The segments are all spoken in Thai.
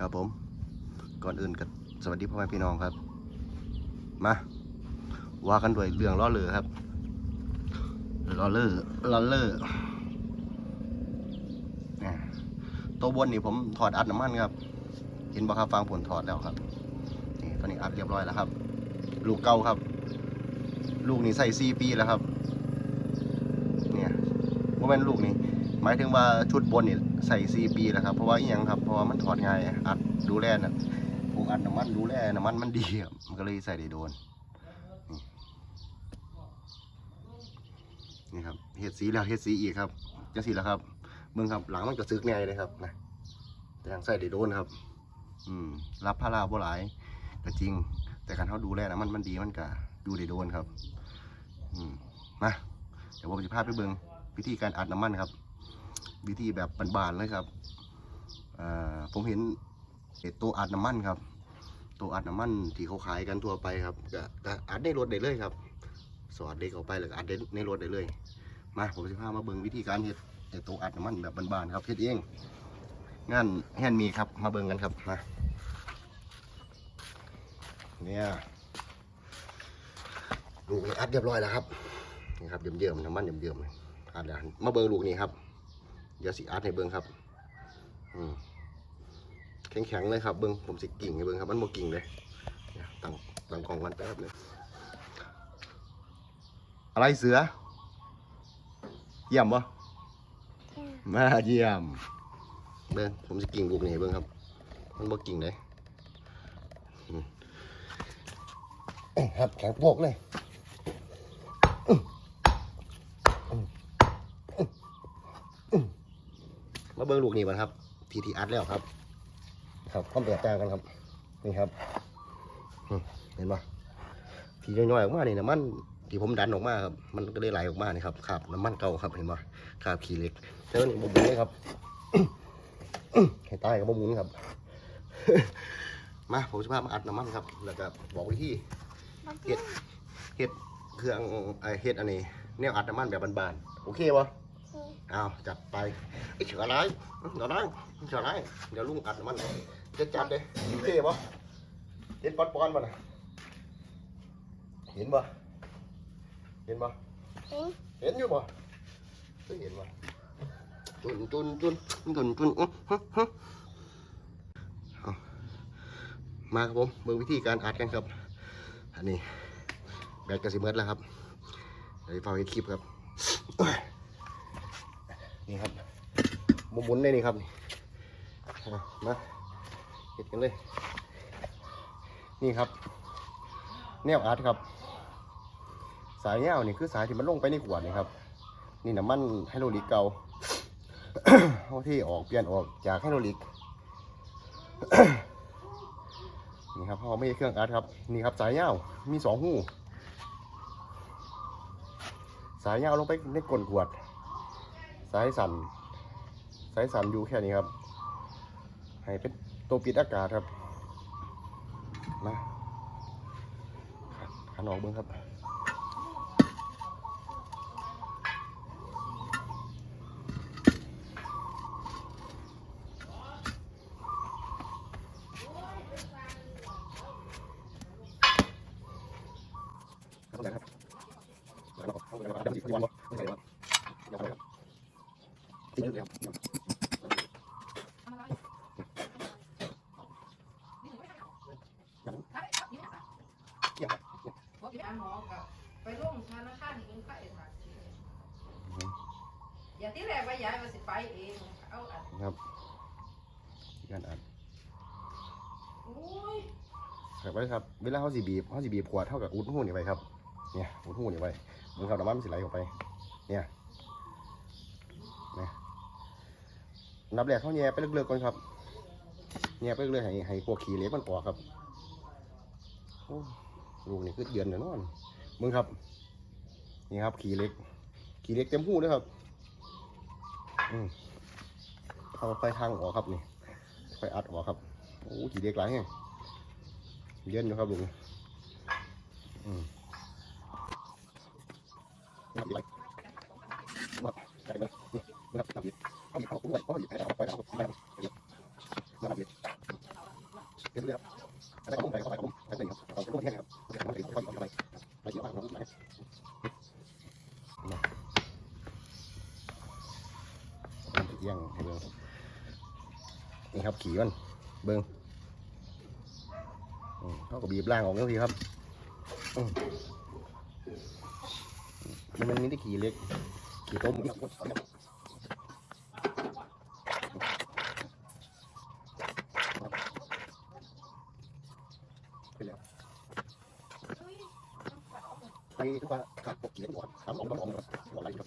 ครับผม ก่อนอื่นก็สวัสดีพ่อแม่พี่น้องครับ มาว่ากันด้วยเรื่องล้อเรือครับล้อเรือล้อเรืออ่าตัวบนนี่ผมถอดอัดน้ำมันครับ เห็นบ่ครับฟังผลถอดแล้วครับนี่ตอนนี้อัดเรียบร้อยแล้วครับ ลูกเก่าครับ ลูกนี่ใส่ซีปีแล้วครับ เนี่ยโมเมนลูกนี่หมายถึงว่าชุดบนนี่ ใส่ซีปีแหล้วครับ เพราะว่าอหยังครับเพราะว่ามันถอดง่ายอัดดูแลนะผมอัดน้ำมันดูแลน้ำมันมันดีมันก็เลยใส่ได้โดนนี่ครับเห็ดสีแล้วเห็ดสีอีกครับจังสีแล้วครับเมืองครับหลังมันก็ซึกแน่เลยครับนะแต่ยังใส่ได้โดนครับ อืม รับพาราบ่หลายก็จริง แต่การเขาดูแลนะมันมันดีมันก็ดูได้โดนครับ อืมมาเดี๋ยวผมจะพาไปเบิงวิธีการอัดน้ำมันครับ วิธีแบบบานๆเลยครับผมเห็นเห็ดตัวอัดน้ำมันครับ ตัวอัดน้ำมันที่เขาขายกันทั่วไปครับก็อัดในรถได้เลยครับ สอดเด็กออกไปแล้วอัดในรถได้เลย มาผมจะพามาเบิ่งวิธีการเฮ็ดตัวอัดน้ำมันแบบบานๆครับเฮ็ดเองงานแฮนมีครับมาเบิ่งกันครับมาเนี่ยลูกนี้อัดเรียบร้อยแล้วครับนี่ครับเยิ่มๆน้ำมันเยิ่มๆเลยอัดแล้วมาเบิ่งลูกนี้ครับ เดี๋ยวสิอัดให้เบิ่งครับ อืมแข็งๆเลยครับเบิ่งผมสิกิ่งให้เบิ่งครับ มันโมกิ่งเลยเนี่ยตั้งตั้งกล่องกันแป๊บเลยอะไรเสือ เยี่ยมปะมาเยี่ยม เบิ้งผมจะกิ่งลูกนี่ให้เบิ้งครับ มันบ่กิ่งเลยอืมเอ้ยครับแข็งโปกเลยอื้ออื้ออื้ออื้อมา เบิ้งลูกนี่ก่อนครับ ทีทีอัดแล้วครับ ครับความแตกต่างกันครับ นี่ครับอืมเห็นปะทีน้อยๆออกมานี่นะมันที่ผมดันออกมาครับ มันก็ได้ไหลออกมานี่ครับขาบน้ำมันเก่าครับเห็นปะขาบขี้เหล็กเจ้านี่บหมุนเลยครับให้ตายกับบหมุนครับ มาผมจะพามาอัดน้ำมันครับ แล้วก็บอกวิธีเฮ็ดเฮ็ดเครื่องไอเฮ็ดอันนี้แนวอัดน้ำมันแบบบานๆโอเคปะ เอาจัดไปไอ้เฉืออะไรเดี๋ยวนะเฉืออะไรเดี๋ยวลุงอัดน้ำมันจะจัดเลยโอเคปะเห็นปอนปอนๆปะนะเห็นปะเห็นปะเห็นเห็นอยู่ปะไม่เห็นปะจุนจุนจุนจุนจุนอื้อฮึฮึเอามาครับผมเบิ่งวิธีการอัดกันครับ อันนี้แบตกระสิเมิดแล้วครับเดี๋ยวฟังคลิปครับ นี่ครับหมุนๆได้นี่ครับนี่มาเห็ดกันเลย นี่ครับ แนวอัดครับ สายเงวนี่คือสายที่มันลงไปในขวดนี่ครับ นี่น้ำมันไฮโดรลิกเก่าเอาที่ออกเปลี่ยนออกจากไฮโดรลิกนี่ครับเขาไม่ใช่เครื่องอัดครับ นี่ครับสายเงาวมีสองหู สายเงาวลงไปในก้นขวดายสันสายสันอยู่แค่นี้ครับ ให้เป็นตัวปิดอากาศครับมาขันออกเบิ้งครับเข้าใจครับแล้วก็เข้าใจครับเดี๋ยวสิวับเข้าใจครับ เดี๋ยวเข้าใจครับที่นี่เลยครับเกี่ยวมธนาคารเองไปค่ะอย่าที่แรกว่ายายว่าสิไปเองเอาอัดครับการอัดอุ้ยครับไว้ครับ เวลาเขาสีบีบเขาสีบีบขวดเท่ากับอุดหูนี่ไปครับ เนี่ย อุดหูนี่ไปมึงครับน้ำมันมันสิไหลออกไป เนี่ย นับแรกเขาแย่ไปเลือกๆก่อนครับแย่ไปเลือกๆให้ให้พวกขี้เล็กมันออกครับลูกนี่คือเดือนเดี๋ยวนอนมึงครับ นี่ครับขี้เล็ก ขี้เล็กเต็มหูเลยครับอืมเอาไฟทางออกครับนี่ไฟอัดออกครับโอ้ขี้เล็กหลายแฮงเย็นอยู่ครับลุงอืมครับไหล ข้าวข้าวด้วยข้าวอยู่เล้ไปแล้วไปแล้วแล้วแบบนี้เรียบร้อยแล้วแล้วก็ผมไปเขาไปผมไปเลาครับเที่วมแไหรัเราจะร่วมไปเข้าไปไปไปเกี่ยวกับเราไหมเยังเบิ้งนี่ครับขี่มันเบิ้งเขาก็บีบล่างออกแล้วทีครับมันมันมีที่ขี่เล็กขี่ต้ม ไปทุกวันขับปกขี่หัวทำออกต้องออกหัวอะไรครับ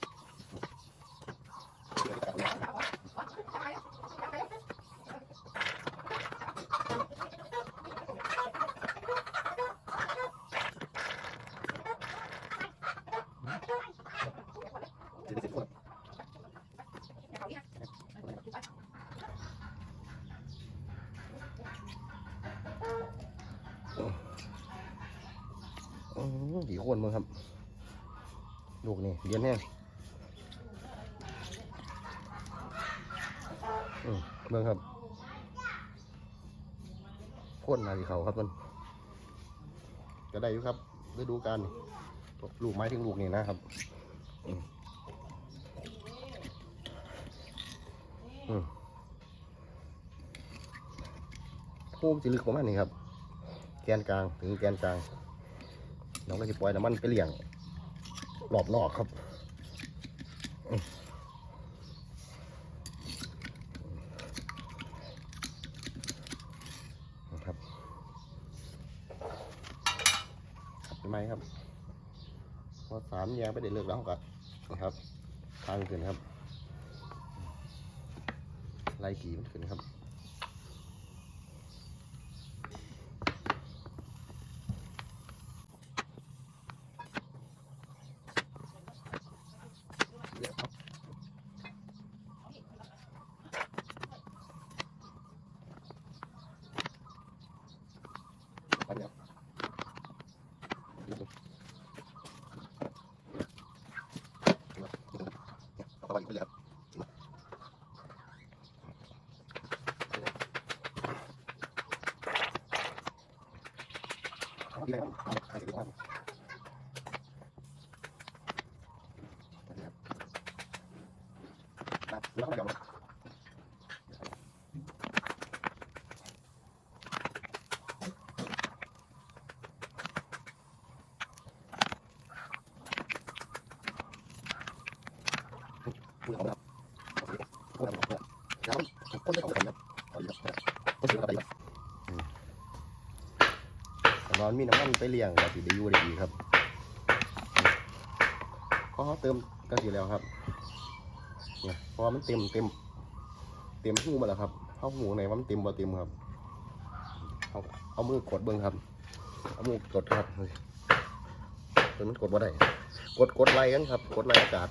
อืมกี่คนมึงครับลูกนี่ เลี้ยนแน่อืมเบิ่งครับพ่นมาที่เขาครับมันก็ได้อยู่ครับฤดูกาลนี่ลูกไม้ถึงลูกนี่นะครับอืมอืมภูมิสิลึกประมาณนี้ครับ แกนกลางถึงแกนกลางน้องก็จะปล่อยน้ำมันไปเลี้ยง รอบนอกครับนะครับขับไหมครับพอสามแยงไปได้เลือกแล้วก็นนะครับทางขึ้นครับไล่ขี่มันขึ้นครับ เอาไปอีกแล้วเอาอีกแล้วเอาไปอีกแล้วนะแล้วก็เดี๋ยว พูดเอาครับพูดเอาครับแล้วคนไม่ของผมครับเอาดีครับก็ถือว่าได้ครับ นอนมีน้ำมันไปเลี้ยงก็สิได้อยู่ได้ดีครับพอเขาเติมก็สิแล้วครับเนี่ยพอมันเต็มเต็มเต็มหูมาแล้วครับเข้าหูไหนว่ามันเต็มบ่เต็มครับเอาเอามือกดเบิ้งครับ เอามือกดครับจนมันกดบ่ได้กดกดไล่กันครับ กดไล่อากาศ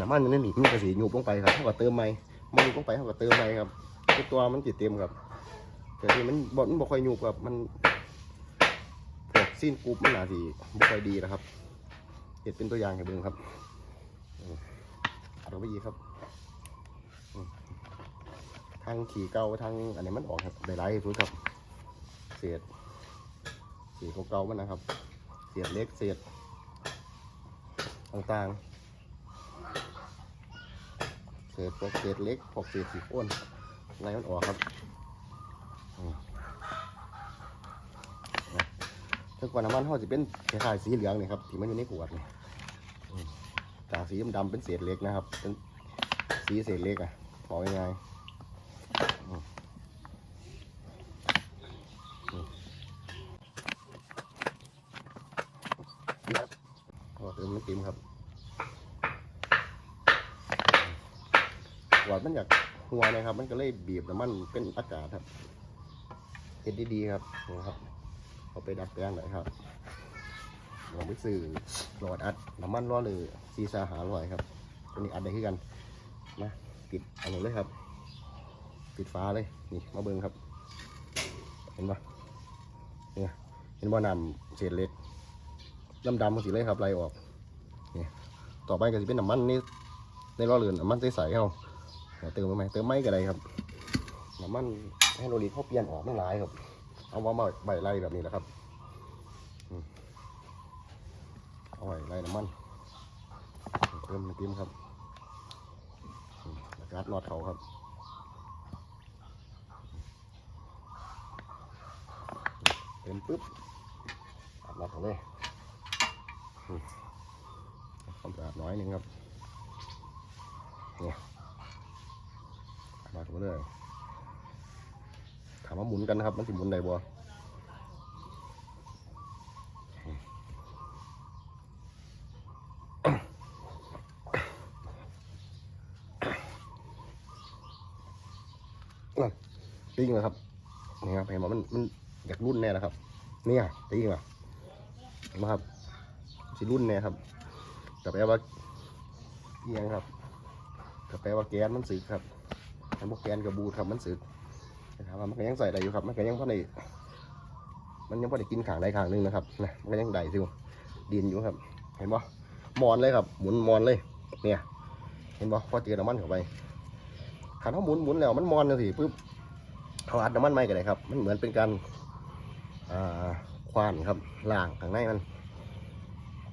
น้ำมันอยู่ในนี่มันก็สีหยุบลงไปครับเท่ากับเติมใหม่มันยุบลงไปเท่ากับเติมใหม่ครับตัวมันติดเต็มครับแต่ที่มันบมันบ่ค่อยหยุบครับมัน พวกซีนกรุ๊ปมันหนาสีบ่ค่อยดีนะครับเห็ดเป็นตัวอย่างให้เบิ่งครับอืมอัดออกไปอีครับทางขี่เก่าทางอันนี้มันออกครับได้หลายทุนครับ เศษสีเก่าๆมันนะครับ เศษเล็กเศษต่างๆเศษพวกเศษเล็กพวกเศษสีอ้วนอะไรมันออกครับอืมนะ ถ้ากว่าน้ำมันเขาจะเป็นคล้ายๆสีเหลืองนี่ครับที่มันอยู่ในขวดนี่จากสีดำเป็นเศษเล็กนะครับ เป็นสีเศษเล็กอะบอกงไงายๆก็เติมไม่เต็มครับหวานมันอยากหัวนะครับ มันก็เลยบีบน้ำมันเป็นอากาศครับเห็ดดีๆครับครับ เอาไปดัดแปลงหน่อยครับลองไปซื้อหลอดอัดน้ำมันร้อนเลยซีซาหาร่อยครับตัวนี้อัดได้ขึ้นกันนะปิดอันนี้เลยครับ ปิดฟ้าเลยนี่มาเบิ้งครับ เห็นปะเนี่ยเห็นบ่อนำเศษเล็กดำดำมันสีเลยครับไล่ออกนี่ต่อไปก็จะเป็นน้ำมันนี่ในร้อเรือนน้ำมันใสๆเขาเติมไหมเติมไม่ก็ได้ครับน้ำมันไฮโดรลิกเขาเปลี่ยนออกไม่หลายครับ เอาว่าใบไล่แบบนี้นะครับเอาไว้ไล่น้ำมันเพิ่มเต็มครับอากานอดเขาครับเต็มปุ๊บอาบนอดเขาเลยความสะอาดน้อยนึงครับเนี่ยอาบนอดเลยามว่าหมุนกันนะครับ มันสิหมุนได้บ่นั่นปิ้งเลยครับนี่ครับเห็นว่ามันมันอยากรุ่นแน่นะครับ เนี่ยปิ้งอะเห็นไหมครับสิรุ่นแน่ครับแต่แปลว่าเอียงครับแต่แปลว่าแก๊สมันสึกครับอันพวกแก๊สกระบูดครับมันสึก นะครับมันก็ยังใส่ได้อยู่ครับ มันก็ยังพอได้มันยังพอได้กินขางได้ขางหนึงนะครับนะมันก็ยังได้ซิวดินอยู่ครับ เห็นปะมอนเลยครับ หมุนมอนเลย เนี่ย เห็นปะพอเจอน้ำมันเข้าไปขันเขาหมุนหมุนแล้วมันมอนเลยสิปุ๊บเขาอัดน้ำมันไม่กันเลยครับ มันเหมือนเป็นการควานครับล่างข้างในมัน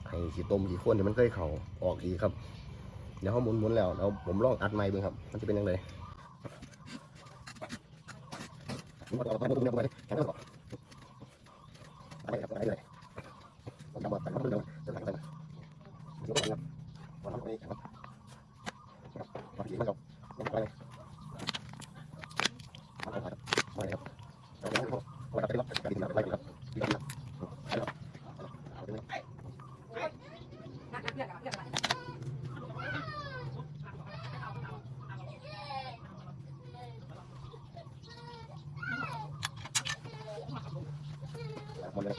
ให้ขี้ต้มขี้ข้นที่มันเคยเข่าออกอีกครับ เดี๋ยวเขาหมุนหมุนแล้วเดี๋ยวผมลองอัดไม้เบิ่งครับ มันจะเป็นยังไง มันเอาไปดูเนี่ยไปแค่นั้นก่อนไปครับไปเลยผมจะบอกไปครับเดี๋ยวจะหลังไปนะเดี๋ยวก่อนครับวันนั้นไปครับครับมาขี่มันกับมันไปเลยมาเลยครับมาเลยครับเดี๋ยวเขาไปรับไปรับไปรับไปรับไปรับไปรับไปรับ นักเรียนกับเรียนอะไร หมดเลย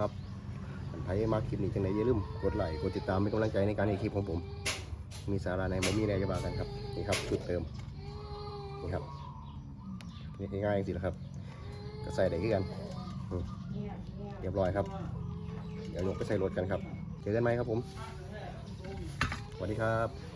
ครับอันไทยมาคลิปนี้จังไหนอย่าลืมกดไลค์กดติดตามเป็นกำลังใจในการในคลิปของผม มีสาระในบ่มีอะไรจะบากันครับนี่ครับชุดเติมนี่ครับนี่ง่ายๆสินะครับ ก็ใส่ได้คือกันเรียบร้อยครับ เดี๋ยวยกไปใส่รถกันครับ เจอกันไหมครับผมสวัสดีครับ